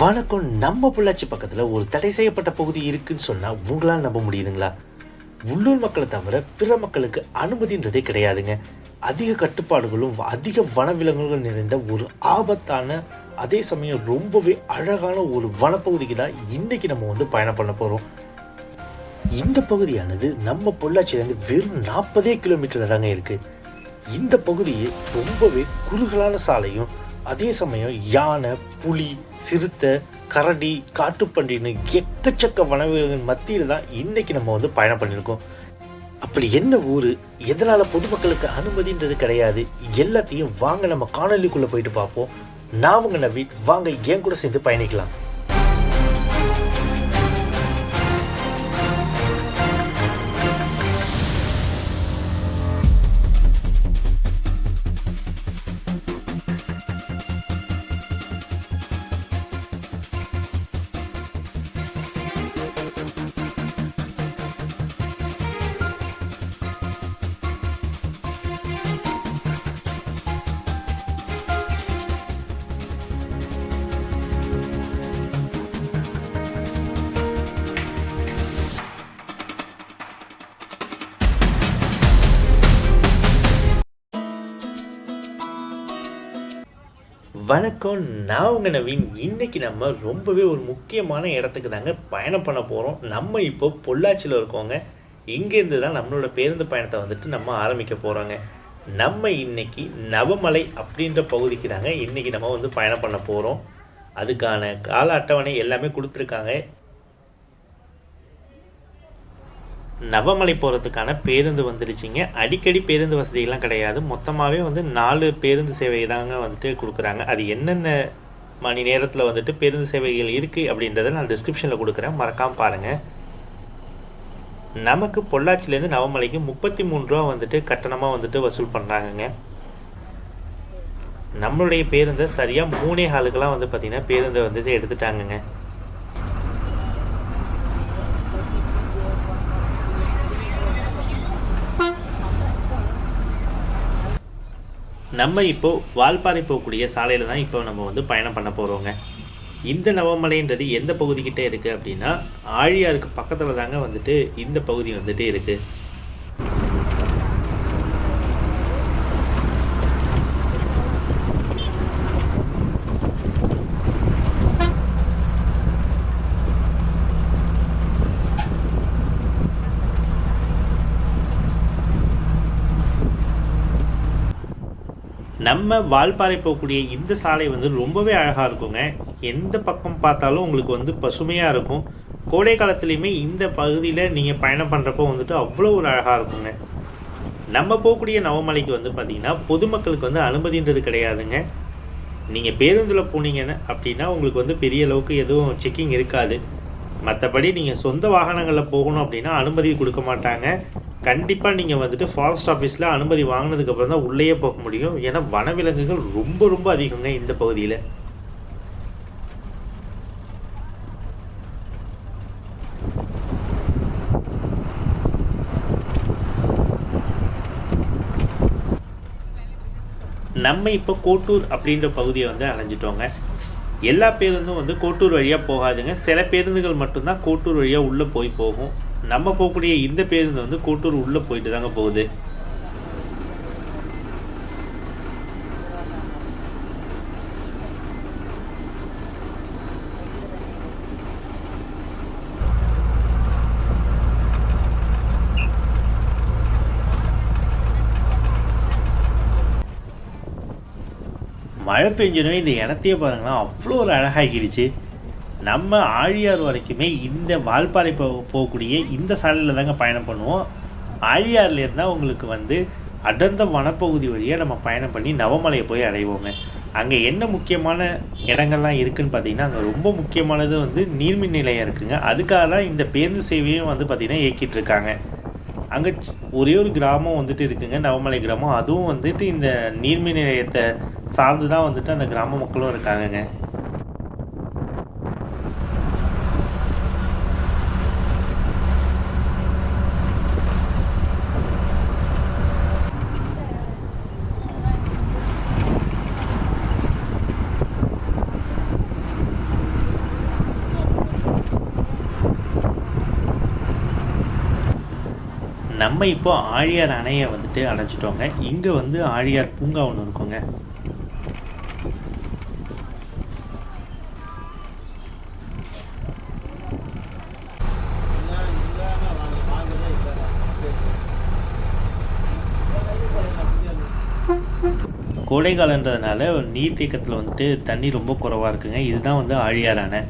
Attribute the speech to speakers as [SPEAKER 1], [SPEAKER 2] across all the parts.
[SPEAKER 1] வணக்கம் நம்ம பொள்ளாச்சி பக்கத்தில் ஒரு தடை செய்யப்பட்ட பகுதி இருக்குன்னு சொன்னால் உங்களால் நம்ப முடியுதுங்களா? உள்ளூர் மக்களை தவிர பிற மக்களுக்கு அனுமதின்றதே கிடையாதுங்க. அதிக கட்டுப்பாடுகளும் அதிக வனவிலங்குகள் நிறைந்த ஒரு ஆபத்தான அதே சமயம் ரொம்பவே அழகான ஒரு வனப்பகுதிக்கு தான் இன்றைக்கி நம்ம வந்து பயணம் பண்ண போகிறோம் இந்த பகுதியானது நம்ம பொள்ளாச்சியிலேருந்து வெறும் நாற்பதே கிலோமீட்டர் தாங்க இருக்கு. இந்த பகுதியே ரொம்பவே குறுகலான சாலையும் அதே சமயம் யானை புலி சிறுத்தை கரடி காட்டுப்பன்றின்னு எக்கச்சக்க வனவிலங்கின் மத்தியில் தான் இன்னைக்கு நம்ம வந்து பயணம் பண்ணியிருக்கோம். அப்படி என்ன ஊர்? எதனால் பொதுமக்களுக்கு அனுமதின்றது கிடையாது. எல்லாத்தையும் வாங்க நம்ம காணொலிக்குள்ளே போயிட்டு பார்ப்போம். நான் உங்கள் நவீன். வாங்க என் கூட சேர்ந்து பயணிக்கலாம். வணக்கம் நான் உங்கள் நவீன். இன்னைக்கு நம்ம ரொம்பவே ஒரு முக்கியமான இடத்துக்கு தாங்க பயணம் பண்ண போகிறோம் நம்ம இப்போ பொள்ளாச்சியில் இருக்கோங்க. இங்கேருந்து தான் நம்மளோட பேருந்து பயணத்தை வந்துட்டு நம்ம ஆரம்பிக்க போகிறோங்க நம்ம இன்னைக்கு நவமலை அப்படின்ற பகுதிக்கு தாங்க இன்றைக்கி நம்ம வந்து பயணம் பண்ண போகிறோம் அதுக்கான கால அட்டவணை எல்லாமே கொடுத்துருக்காங்க. நவமலை போகிறதுக்கான பேருந்து வந்துடுச்சிங்க அடிக்கடி பேருந்து வசதிகள்லாம் கிடையாது. மொத்தமாகவே வந்து நாலு பேருந்து சேவை தாங்க வந்துட்டு கொடுக்குறாங்க. அது என்னென்ன மணி நேரத்தில் வந்துட்டு பேருந்து சேவைகள் இருக்குது அப்படின்றத நான் டிஸ்கிரிப்ஷனில் கொடுக்குறேன். மறக்காமல் பாருங்கள் நமக்கு பொள்ளாச்சிலேருந்து நவமலைக்கு முப்பத்தி மூணு ரூபா வந்துட்டு கட்டணமாக வந்துட்டு வசூல் பண்ணுறாங்கங்க நம்மளுடைய பேருந்தை சரியாக மூணே ஹாலுக்கெல்லாம் வந்து பார்த்திங்கன்னா பேருந்தை வந்துட்டு எடுத்துட்டாங்கங்க. நம்ம இப்போது வால்பாறை போகக்கூடிய சாலையில் தான் இப்போ நம்ம வந்து பயணம் பண்ண போகிறோங்க இந்த நவமலைன்றது எந்த பகுதிக்கிட்டே இருக்குது அப்படின்னா ஆழியாருக்கு பக்கத்தில் தாங்க வந்துட்டு இந்த பகுதி வந்துட்டு இருக்குது நம்ம வால்பாறை போகக்கூடிய இந்த சாலை வந்து ரொம்பவே அழகாக இருக்குங்க. எந்த பக்கம் பார்த்தாலும் உங்களுக்கு வந்து பசுமையாக இருக்கும். கோடை காலத்துலேயுமே இந்த பகுதியில் நீங்கள் பயணம் பண்ணுறப்போ வந்துட்டு அவ்வளோ ஒரு அழகாக இருக்குங்க. நம்ம போகக்கூடிய நவமலைக்கு வந்து பார்த்திங்கன்னா பொதுமக்களுக்கு வந்து அனுமதின்றது கிடையாதுங்க. நீங்கள் பேருந்தில் போனீங்கன்னு அப்படின்னா உங்களுக்கு வந்து பெரிய அளவுக்கு எதுவும் செக்கிங் இருக்காது. மற்றபடி நீங்கள் சொந்த வாகனங்களில் போகணும் அப்படின்னா அனுமதி கொடுக்க மாட்டாங்க. கண்டிப்பாக நீங்கள் வந்துட்டு ஃபாரஸ்ட் ஆஃபீஸில் அனுமதி வாங்கினதுக்கப்புறம் தான் உள்ளேயே போக முடியும். ஏன்னா வனவிலங்குகள் ரொம்ப ரொம்ப அதிகங்க இந்த பகுதியில். நம்ம இப்போ கோட்டூர் அப்படின்ற பகுதியை வந்து அடைஞ்சிட்டோங்க எல்லா பேருந்தும் வந்து கோட்டூர் வழியாக போகாதுங்க. சில பேருந்துகள் மட்டும்தான் கோட்டூர் வழியாக உள்ளே போய் போகும். நம்ம போகக்கூடிய இந்த பேருந்து வந்து கூட்டூர் உள்ளே போயிட்டு தாங்க போகுது. மழை பெஞ்சதுமே இந்த இடத்தையே பாருங்களேன் அவ்வளோ ஒரு அழகாகிடுச்சு நம்ம ஆழியார் வரைக்குமே இந்த வால்பாறை போ போகக்கூடிய இந்த சாலையில் தாங்க பயணம் பண்ணுவோம். ஆழியார்லேருந்து தான் உங்களுக்கு வந்து அடர்ந்த வனப்பகுதி வழியாக நம்ம பயணம் பண்ணி நவமலையை போய் அடைவோங்க. அங்கே என்ன முக்கியமான இடங்கள்லாம் இருக்குதுன்னு பார்த்தீங்கன்னா அங்கே ரொம்ப முக்கியமானது வந்து நீர்மின் நிலையம் இருக்குங்க. அதுக்காக தான் இந்த பேருந்து சேவையும் வந்து பார்த்திங்கன்னா இயக்கிட்டு இருக்காங்க. அங்கே ஒரே ஒரு கிராமம் வந்துட்டு இருக்குங்க நவமலை கிராமம். அதுவும் வந்துட்டு இந்த நீர்மின் நிலையத்தை சார்ந்து தான் வந்துட்டு அந்த கிராம மக்களும் இருக்காங்கங்க. நம்ம இப்போ ஆழியார் அணையை வந்துட்டு அடைஞ்சிட்டோங்க. இங்கே வந்து ஆழியார் பூங்கா ஒன்று இருக்குங்க. கோடை காலன்றதுனால நீர்த்தேக்கத்தில் வந்துட்டு தண்ணி ரொம்ப குறைவாக இருக்குங்க. இதுதான் வந்து ஆழியார் அணை.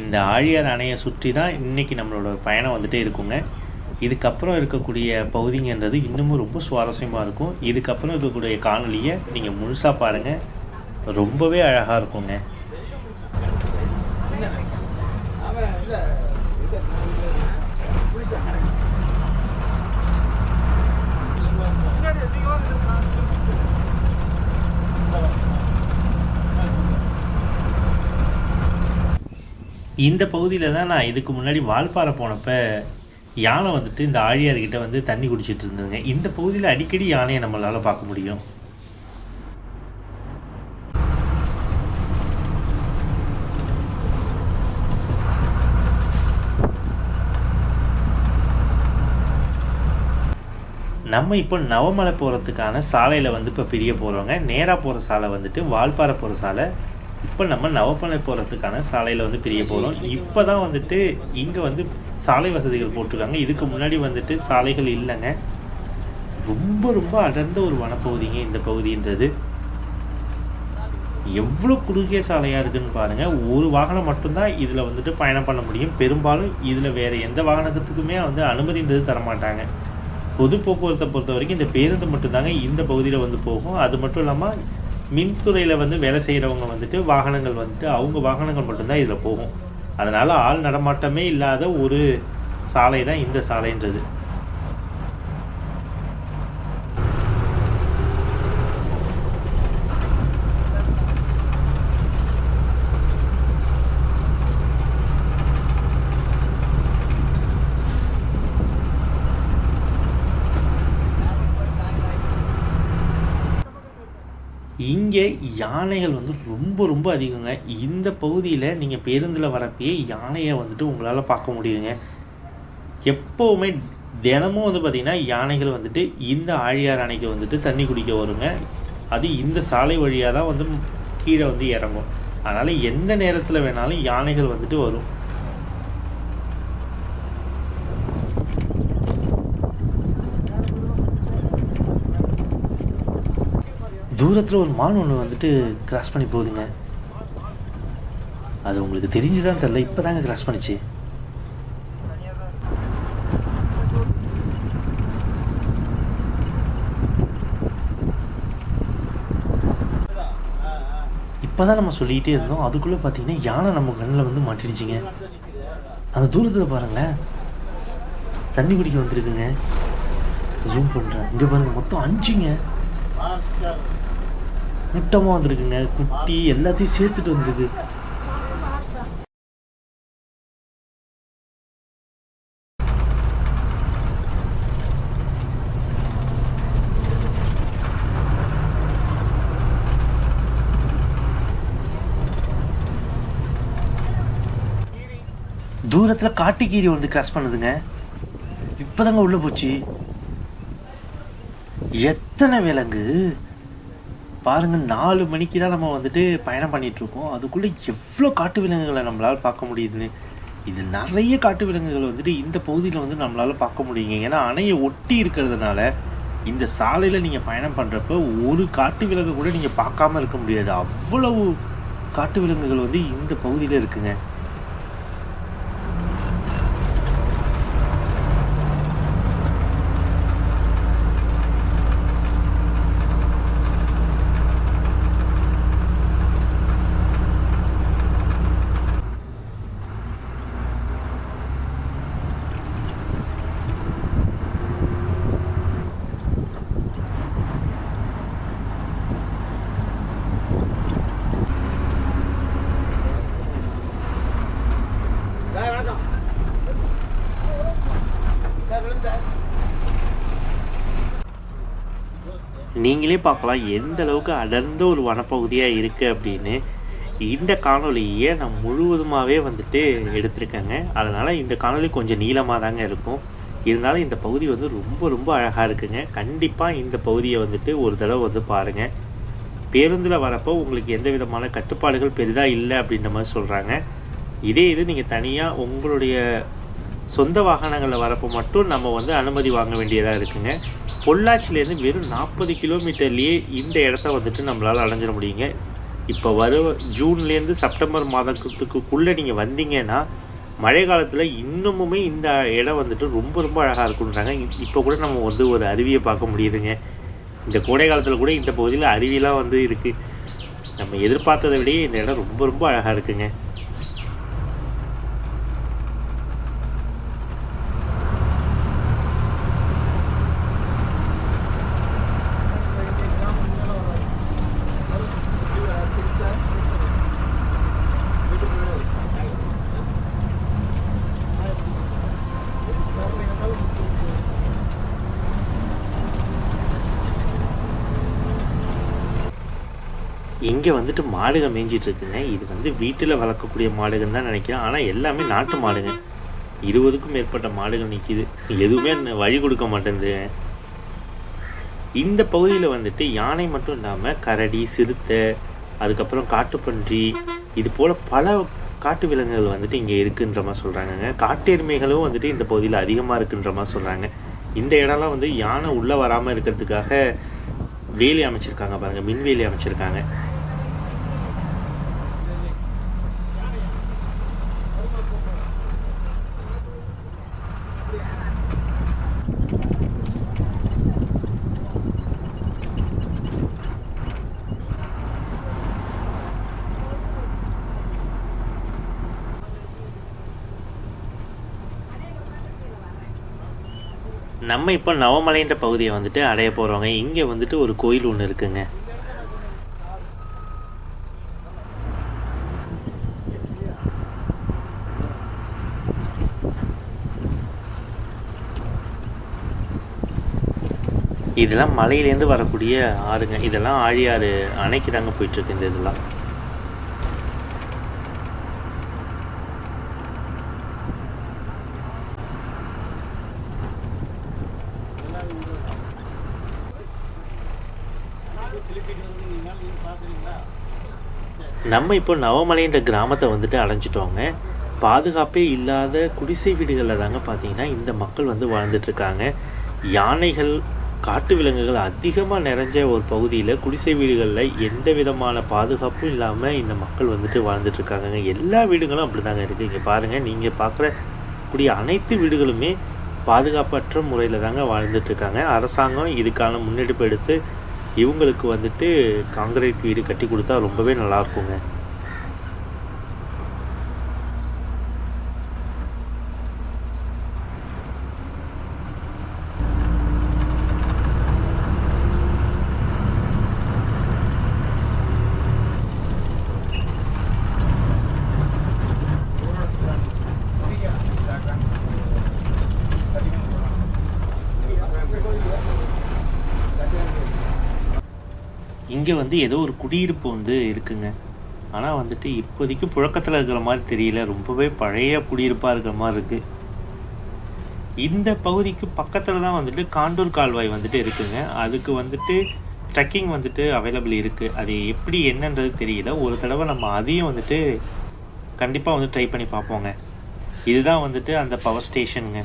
[SPEAKER 1] இந்த ஆழியார் அணையை சுற்றி தான் இன்றைக்கி நம்மளோட பயணம் வந்துட்டு இருக்குங்க. இதுக்கப்புறம் இருக்கக்கூடிய பகுதிங்கன்றது இன்னமும் ரொம்ப சுவாரஸ்யமாக இருக்கும். இதுக்கப்புறம் இருக்கக்கூடிய காணொலியை நீங்கள் முழுசாக பாருங்கள் ரொம்பவே அழகாக இருக்குங்க. இந்த பகுதியில் தான் நான் இதுக்கு முன்னாடி வால்பாறை போனப்போ யானை வந்துட்டு இந்த ஆழியார்கிட்ட வந்து தண்ணி குடிச்சிட்டு இருந்ததுங்க. இந்த பகுதியில் அடிக்கடி யானையை நம்மளால் பார்க்க முடியும். நம்ம இப்போ நவமலை போகிறதுக்கான சாலையில் வந்து இப்போ பிரிய போகிறோங்க நேராக போகிற சாலை வந்துட்டு வால்பாறை போகிற சாலை. இப்போ நம்ம நவமலை போகிறதுக்கான சாலையில் வந்து பிரிய போகிறோம் இப்போ தான் வந்துட்டு இங்கே வந்து சாலை வசதிகள் போட்டிருக்காங்க. இதுக்கு முன்னாடி வந்துட்டு சாலைகள் இல்லைங்க. ரொம்ப ரொம்ப அடர்ந்த ஒரு வனப்பகுதிங்க இந்த பகுதின்றது. எவ்வளோ குறுகிய சாலையாக இருக்குதுன்னு பாருங்கள் ஒரு வாகனம் மட்டும்தான் இதில் வந்துட்டு பயணம் பண்ண முடியும். பெரும்பாலும் இதில் வேறு எந்த வாகனத்துக்குமே வந்து அனுமதின்றது தரமாட்டாங்க. பொது போக்குவரத்தை பொறுத்த வரைக்கும் இந்த பேருந்து மட்டும்தாங்க இந்த பகுதியில் வந்து போகும். அது மட்டும் இல்லாமல் மின்துறையில் வந்து வேலை செய்கிறவங்க வந்துட்டு வாகனங்கள் வந்துட்டு அவங்க வாகனங்கள் மட்டும்தான் இதில் போகும். அதனால் ஆள் நடமாட்டமே இல்லாத ஒரு சாலை தான் இந்த சாலைன்றது. இங்கே யானைகள் வந்து ரொம்ப ரொம்ப அதிகங்க. இந்த பகுதியில் நீங்கள் பேருந்தில் வரப்பயே யானையை வந்துட்டு உங்களால் பார்க்க முடியுங்க. எப்போவுமே தினமும் வந்து பார்த்திங்கன்னா யானைகள் வந்துட்டு இந்த ஆழியார் அணைக்கு வந்துட்டு தண்ணி குடிக்க வருங்க. அது இந்த சாலை வழியாக தான் வந்து கீழே வந்து இறங்கும். அதனால் எந்த நேரத்தில் வேணாலும் யானைகள் வந்துட்டு வரும். தூரத்தில் ஒரு மான் ஒன்று வந்துட்டு கிராஸ் பண்ணி போகுதுங்க. அது உங்களுக்கு தெரிஞ்சுதான் தெரில இப்போ தாங்க கிராஸ் பண்ணிச்சு. இப்போ தான் நம்ம சொல்லிக்கிட்டே இருந்தோம். அதுக்குள்ளே பார்த்தீங்கன்னா யானை நம்ம கண்ணில் வந்து மாட்டிடுச்சிங்க. அந்த தூரத்தில் பாருங்களேன். தண்ணி குடிக்க வந்திருக்குங்க. ஜூம் பண்ணுறேன் இங்கே பாருங்கள் மொத்தம் அஞ்சுங்க. கூட்டமாக வந்திருக்குங்க. குட்டி எல்லாத்தையும் சேர்த்துட்டு வந்திருக்கு. தூரத்தில் காட்டுக்கீரி வந்து கிராஸ் பண்ணுதுங்க. இப்போதாங்க உள்ளே போச்சு. எத்தனை விலங்கு? பாருங்கள் நாலு மணிக்கு தான் நம்ம வந்துட்டு பயணம் பண்ணிகிட்ருக்கோம் அதுக்குள்ளே எவ்வளோ காட்டு விலங்குகளை நம்மளால் பார்க்க முடியுதுன்னு. இது நிறைய காட்டு விலங்குகள் வந்துட்டு இந்த பகுதியில் வந்து நம்மளால் பார்க்க முடியுங்க. ஏன்னா அணையை ஒட்டி இருக்கிறதுனால இந்த சாலையில் நீங்கள் பயணம் பண்ணுறப்ப ஒரு காட்டு விலங்கு கூட நீங்கள் பார்க்காம இருக்க முடியாது. அவ்வளவு காட்டு விலங்குகள் வந்து இந்த பகுதியில் இருக்குங்க. நீங்களே பார்க்கலாம் எந்த அளவுக்கு அடர்ந்த ஒரு வனப்பகுதியாக இருக்குது அப்படின்னு. இந்த காணொலியை நான் முழுவதுமாகவே வந்துட்டு எடுத்திருக்கேங்க? அதனால் இந்த காணொலி கொஞ்சம் நீளமாக தாங்க இருக்கும். இருந்தாலும் இந்த பகுதி வந்து ரொம்ப ரொம்ப அழகாக இருக்குங்க. கண்டிப்பாக இந்த பகுதியை வந்துட்டு ஒரு தடவை வந்து பாருங்கள் பேருந்தில் வரப்போ உங்களுக்கு எந்த விதமான கட்டுப்பாடுகள் பெரிதாக இல்லை அப்படின்ற மாதிரி சொல்கிறாங்க இதே இது நீங்கள் தனியாக உங்களுடைய சொந்த வாகனங்களில் வரப்போ மட்டும் நம்ம வந்து அனுமதி வாங்க வேண்டியதாக இருக்குங்க. பொள்ளாச்சியிலேருந்து வெறும் நாற்பது கிலோமீட்டர்லேயே இந்த இடத்த வந்துட்டு நம்மளால் அடைஞ்சிட முடியுங்க. இப்போ வர ஜூன்லேருந்து செப்டம்பர் மாதத்துக்குள்ளே நீங்கள் வந்தீங்கன்னா மழை காலத்தில் இன்னமுமே இந்த இடம் வந்துட்டு ரொம்ப ரொம்ப அழகாக இருக்குன்றாங்க இப்போ கூட நம்ம வந்து ஒரு அருவியை பார்க்க முடியுதுங்க. இந்த கோடை காலத்தில் கூட இந்த பகுதியில் அருவிலாம் வந்து இருக்குது நம்ம எதிர்பார்த்ததை விடையே இந்த இடம் ரொம்ப ரொம்ப அழகாக இருக்குங்க. இங்கே வந்துட்டு மாடுகள் மேய்ஞ்சிட்டு இருக்குங்க. இது வந்து வீட்டில் வளர்க்கக்கூடிய மாடுகள்னு தான் நினைக்கிறேன். ஆனால் எல்லாமே நாட்டு மாடுங்க. இருபதுக்கும் மேற்பட்ட மாடுகள் நிற்கிது எதுவுமே வழி கொடுக்க மாட்டேங்குது. இந்த பகுதியில் வந்துட்டு யானை மட்டும் இல்லாமல் கரடி சிறுத்தை அதுக்கப்புறம் காட்டுப்பன்றி இது போல் பல காட்டு விலங்குகள் வந்துட்டு இங்கே இருக்குன்ற மாதிரி சொல்கிறாங்கங்க காட்டெருமைகளும் வந்துட்டு இந்த பகுதியில் அதிகமாக இருக்குன்ற மாதிரி சொல்கிறாங்க இந்த இடம்லாம் வந்து யானை உள்ளே வராமல் இருக்கிறதுக்காக வேலி அமைச்சிருக்காங்க பாருங்கள் மின்வேலி அமைச்சிருக்காங்க. நம்ம இப்போ நவமலைன்ற பகுதியை வந்துட்டு அடைய போகிறவங்க இங்கே வந்துட்டு ஒரு கோயில் ஒன்று இருக்குங்க. இதெல்லாம் மலையிலேருந்து வரக்கூடிய ஆறுங்க. இதெல்லாம் ஆழியாறு அணைக்கு தாங்க போயிட்டுருக்கு இந்த இதெல்லாம். நம்ம இப்போ நவமலைன்ற கிராமத்தை வந்துட்டு அடைஞ்சிட்டோங்க. பாதுகாப்பே இல்லாத குடிசை வீடுகளில் தாங்க பார்த்தீங்கன்னா இந்த மக்கள் வந்து வாழ்ந்துட்டுருக்காங்க. யானைகள் காட்டு விலங்குகள் அதிகமாக நிறைஞ்ச ஒரு பகுதியில் குடிசை வீடுகளில் எந்த விதமான பாதுகாப்பும் இல்லாமல் இந்த மக்கள் வந்துட்டு வாழ்ந்துட்டுருக்காங்க எல்லா வீடுகளும் அப்படி தாங்க இருக்குது இங்கே பாருங்கள் நீங்கள் பார்க்குற கூடிய அனைத்து வீடுகளுமே பாதுகாப்பற்ற முறையில் தாங்க வாழ்ந்துட்டுருக்காங்க. அரசாங்கம் இதுக்கான முன்னெடுப்பு எடுத்து இவங்களுக்கு வந்துட்டு காங்கிரீட் வீடு கட்டி கொடுத்தா ரொம்பவே நல்லாயிருக்குங்க இங்கே வந்து ஏதோ ஒரு குடியிருப்பு வந்து இருக்குங்க. ஆனால் வந்துட்டு இப்போதைக்கு புழக்கத்தில் இருக்கிற மாதிரி தெரியல. ரொம்பவே பழைய குடியிருப்பாக இருக்கிற மாதிரி இருக்குது இந்த பகுதிக்கு பக்கத்தில் தான் வந்துட்டு காண்டூர் கால்வாய் வந்துட்டு இருக்குங்க. அதுக்கு வந்துட்டு ட்ரெக்கிங் வந்துட்டு அவைலபிள் இருக்குது அது எப்படி என்னன்றது தெரியல. ஒரு தடவை நம்ம அதையும் வந்துட்டு கண்டிப்பாக வந்து ட்ரை பண்ணி பார்ப்போங்க. இதுதான் வந்துட்டு அந்த பவர் ஸ்டேஷனுங்க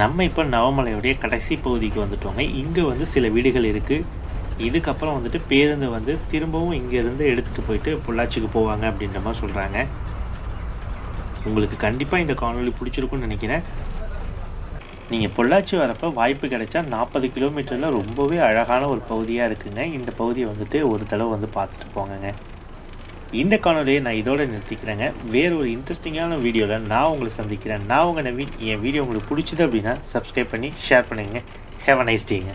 [SPEAKER 1] நம்ம இப்போ நவமலையுடைய கடைசி பகுதிக்கு வந்துட்டோங்க. இங்கே வந்து சில வீடுகள் இருக்குது இதுக்கப்புறம் வந்துட்டு பேருந்து வந்து திரும்பவும் இங்கேருந்து எடுத்துகிட்டு போயிட்டு பொள்ளாச்சிக்கு போவாங்க அப்படின்ற மாதிரி சொல்கிறாங்க உங்களுக்கு கண்டிப்பாக இந்த காணொலி பிடிச்சிருக்குன்னு நினைக்கிறேன். நீங்கள் பொள்ளாச்சி வரப்போ வாய்ப்பு கிடைச்சா நாற்பது கிலோமீட்டரில் ரொம்பவே அழகான ஒரு பகுதியாக இருக்குங்க. இந்த பகுதியை வந்துட்டு ஒரு தடவை வந்து பார்த்துட்டு போங்கங்க. இந்த காணொலியை நான் இதோட நிறுத்திக்கிறேங்க. வேறு ஒரு இன்ட்ரெஸ்டிங்கான வீடியோவில் நான் உங்களை சந்திக்கிறேன். நான் உங்கள் நவீன். என் வீடியோ உங்களுக்கு பிடிச்சது அப்படின்னா சப்ஸ்கிரைப் பண்ணி ஷேர் பண்ணுங்க ஹேவ் அ நைஸ் டேங்க